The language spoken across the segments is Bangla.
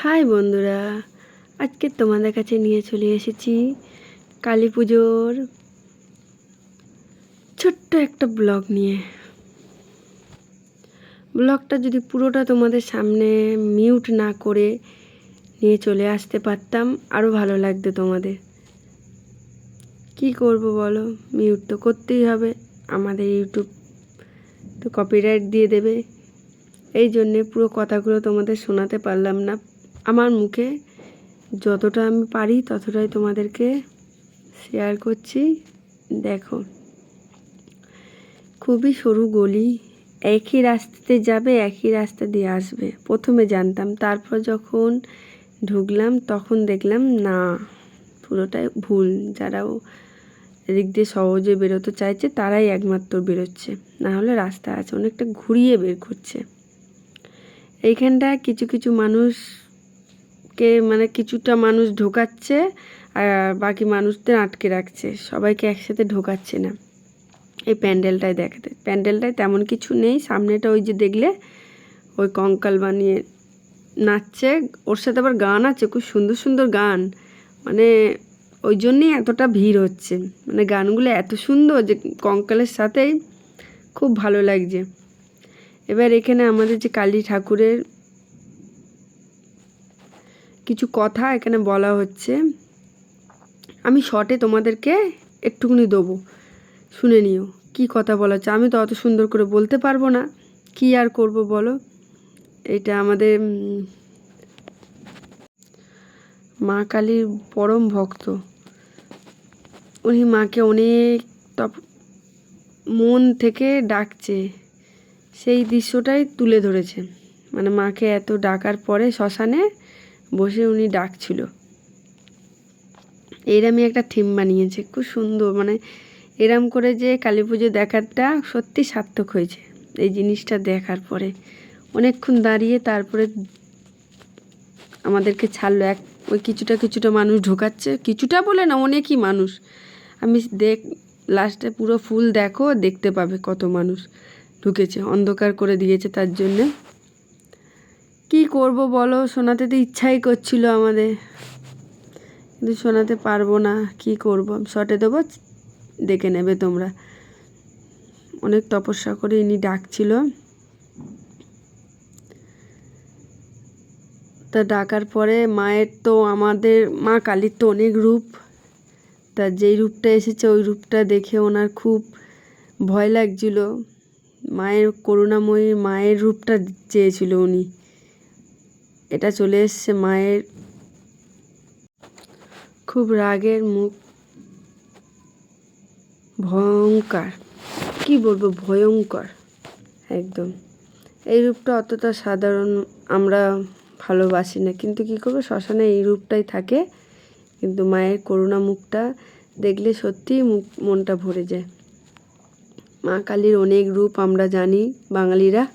হাই বন্ধুরা, আজকে তোমাদের কাছে নিয়ে চলে এসেছি কালী পুজোর ছোট্ট একটা ব্লগ নিয়ে। ব্লগটা যদি পুরোটা তোমাদের সামনে মিউট না করে নিয়ে চলে আসতে পারতাম আরও ভালো লাগতো তোমাদের। কি করব বলো? মিউট তো করতেই হবে, আমাদের ইউটিউব তো কপিরাইট দিয়ে দেবে। এই জন্যে পুরো কথাগুলো তোমাদের শোনাতে পারলাম না। আমার মুখে যতটা আমি পারি ততটাই তোমাদেরকে শেয়ার করছি। দেখো, খুবই সরু গলি, একই রাস্তাতে যাবে, একই রাস্তা দিয়ে আসবে। প্রথমে জানতাম, তারপর যখন ঢুকলাম, তখন দেখলাম, না, পুরোটাই ভুল। যারাও এদিক দিয়ে সহজে বেরোতে চাইছে, তারাই একমাত্র বেরোচ্ছে। না হলে রাস্তা আছে, অনেকটা ঘুরিয়ে বের করছে। এইখানটা কিছু কিছু মানুষকে মানে কিছুটা মানুষ ঢোকাচ্ছে আর বাকি মানুষদের আটকে রাখছে। সবাইকে একসাথে ঢোকাচ্ছে না। এই প্যান্ডেলটায় দেখাতে। প্যান্ডেলটায় তেমন কিছু নেই। সামনেটা ওই যে দেখলে, ওই কঙ্কাল বানিয়ে নাচছে। ওর সাথে আবার গান আছে, খুব সুন্দর সুন্দর গান। মানে ওই জন্যেই এতটা ভিড় হচ্ছে। মানে গানগুলো এত সুন্দর যে কঙ্কালের সাথেই খুব ভালো লাগছে। এবার এখানে আমাদের যে কালী ঠাকুরের কিছু কথা এখানে বলা হচ্ছে। আমি শর্টে তোমাদেরকে একটুখানি দেবো। শুনে নিও, কি কথা বলা হচ্ছে? আমি তো অত সুন্দর করে বলতে পারব না। কি আর করব বলো? এটা আমাদের মা কালীর পরম ভক্ত। উনি মাকে অনেক তপ, মন থেকে ডাকছে। সেই দৃশ্যটাই তুলে ধরেছে। মানে মাকে এত ডাকার পরে শ্মশানে বসে উনি ডাকছিল। এরমই একটা থিম বানিয়েছে, খুব সুন্দর মানে এরম করে যে কালী পুজো দেখারটা সত্যি সার্থক হয়েছে, এই জিনিসটা দেখার পরে। অনেকক্ষণ দাঁড়িয়ে তারপরে আমাদেরকে ছাড়লো, এক, ওই কিছুটা কিছুটা মানুষ ঢোকাচ্ছে, কিছুটা বলে না, অনেকই মানুষ। আমি দেখ লাস্টে পুরো ফুল দেখো, দেখতে পাবে কত মানুষ ঢুকেছে, অন্ধকার করে দিয়েছে তার জন্যে। কি করব বলো? শোনাতে তো ইচ্ছাই করছিল আমাদের। কিন্তু শোনাতে পারব না, কি করব? শটে দেবো, দেখে নেবে তোমরা। অনেক তপস্যা করে ইনি ডাকছিল। তা ডাকার পরে মায়ের তো আমাদের, মা কালীর তো অনেক রূপ। তা যেই রূপটা এসেছে ওই রূপটা দেখে ওনার খুব ভয় লাগছিল। মায়ের করুণাময়ী মায়ের রূপটা চেয়েছিল উনি। এটা চলে এসছে মায়ের খুব রাগের মুখ। ভয়ঙ্কর। কি বলব, ভয়ঙ্কর। একদম। এই রূপটা অতটা সাধারণ আমরা ভালোবাসি না। কিন্তু কী করব, শ্মশানে এই রূপটাই থাকে। কিন্তু মায়ের করুণা মুখটা দেখলে সত্যিই মুখ, মনটা ভরে যায়। মা কালীর অনেক রূপ আমরা জানি, বাঙালিরা।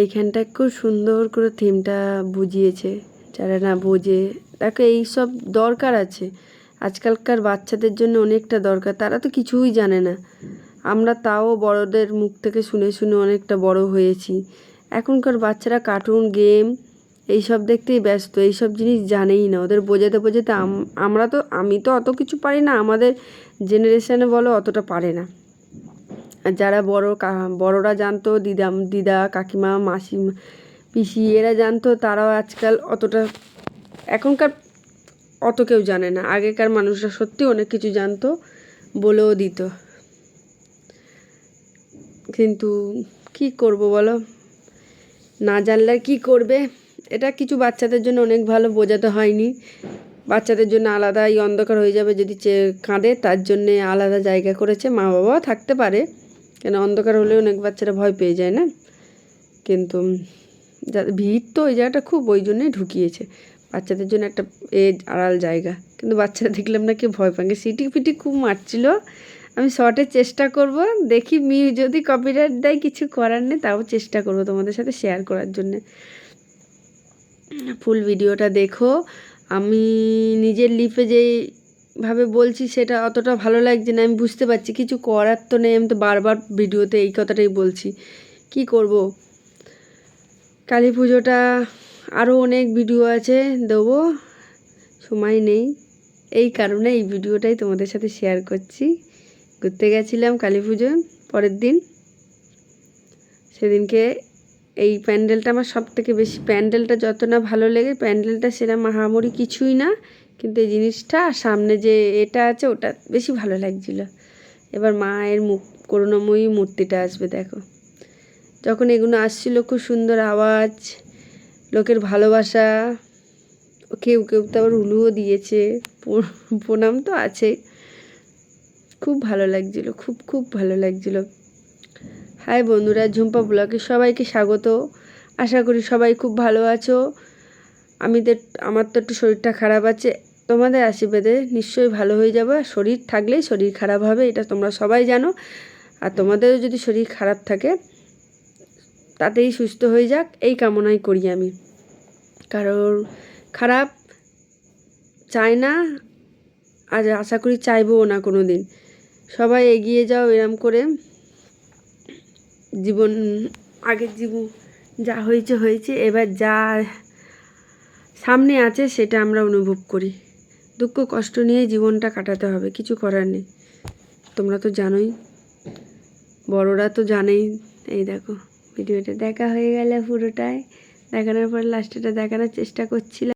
এইখানটায় খুব সুন্দর করে থিমটা বুঝিয়েছে, যারা না বোঝে। দেখো, এইসব দরকার আছে। আজকালকার বাচ্চাদের জন্য অনেকটা দরকার, তারা তো কিছুই জানে না। আমরা তাও বড়দের মুখ থেকে শুনে শুনে অনেকটা বড় হয়েছি। এখনকার বাচ্চারা কার্টুন গেম এইসব দেখতেই ব্যস্ত, এইসব জিনিস জানেই না। ওদের বোঝাতে বোঝাতে আমরা তো, আমি তো অত কিছু পারি না, আমাদের জেনারেশানে বলো, অতটা পারে না। যারা বড় বড়রা জানতো, দিদা দিদা, কাকিমা, মাসি, পিসি, এরা জানতো, তারাও আজকাল অতটা, এখনকার অত কেউ জানে না। আগেকার মানুষরা সত্যি অনেক কিছু জানতো, বলেও দিত। কিন্তু কি করব বলো? না জানলে কি করবে? এটা কিছু বাচ্চাদের জন্য অনেক ভালো, বোঝাতে হয়নি। বাচ্চাদের জন্য আলাদা এই অন্ধকার হয়ে যাবে যদি কাঁদে, তার জন্যে আলাদা জায়গা করেছে মা বাবাও থাকতে পারে। কেন অন্ধকার হলে অনেক বাচ্চারা ভয় পেয়ে যায় না? কিন্তু ভিড় তো ওই জায়গাটা খুব, ওই জন্যই ঢুকিয়েছে। বাচ্চাদের জন্য একটা এ আড়াল জায়গা। কিন্তু বাচ্চারা দেখলাম না কি ভয় পাঙ্গে সিটি ফিটি খুব মারছিল। আমি শর্টের চেষ্টা করব, দেখি মি যদি কপিরাইট দেয়, কিছু করার নেই, তাও চেষ্টা করব তোমাদের সাথে শেয়ার করার জন্যে। ফুল ভিডিওটা দেখো। আমি নিজের লিপে যেইভাবে বলছি সেটা অতটা ভালো লাগছে না, আমি বুঝতে পারছি, কিছু করার তো নেই, আমি তো বারবার ভিডিওতে এই কথাটাই বলছি। কি করব? কালী পুজোটা আরও অনেক ভিডিও আছে, দেবো, সময় নেই। এই কারণে এই ভিডিওটাই তোমাদের সাথে শেয়ার করছি। ঘুরতে গেছিলাম কালী পুজো পরের দিন। সেদিনকে এই প্যান্ডেলটা আমার সব থেকে বেশি, প্যান্ডেলটা যত না ভালো লেগে, প্যান্ডেলটা সেটা মাহামরি কিছুই না। কিন্তু এই জিনিসটা সামনে যে এটা আছে, ওটা বেশি ভালো লাগছিল। এবার মায়ের মুখ, করুণাময়ী মূর্তিটা আসবে, দেখো। যখন এগুলো আসছিল, খুব সুন্দর আওয়াজ, লোকের ভালোবাসা, কেউ কেউ তো আবার উলুও দিয়েছে প্রণাম তো আছে। খুব ভালো লাগছিল, খুব খুব ভালো লাগছিল। হাই বন্ধুরা, ঝুম্পা ব্লগে সবাইকে স্বাগত। আশা করি সবাই খুব ভালো আছো। আমি তো আমার তো একটু শরীরটা খারাপ আছে। তোমাদের আশীর্বাদে নিশ্চয়ই ভালো হয়ে যাবে। শরীর থাকলেই শরীর খারাপ হবে, এটা তোমরা সবাই জানো। আর তোমাদেরও যদি শরীর খারাপ থাকে, তাতেই সুস্থ হয়ে যাক। এই কামনাই করি আমি। কারণ খারাপ চায় না, আর আশা করি চাইবও না কোনো দিন সবাই এগিয়ে যাও এরম করে। জীবন, আগের জীবন যা হয়েছে হয়েছে। এবার যা সামনে আছে সেটা আমরা অনুভব করি। দুঃখ কষ্ট নিয়ে জীবনটা কাটাতে হবে, কিছু করার নেই। তোমরা তো জানোই, বড়রা তো জানেই। এই দেখো, ভিডিওটা দেখা হয়ে গেলে পুরোটাই। দেখানোর পর লাস্টেটা দেখানোর চেষ্টা করছিলাম।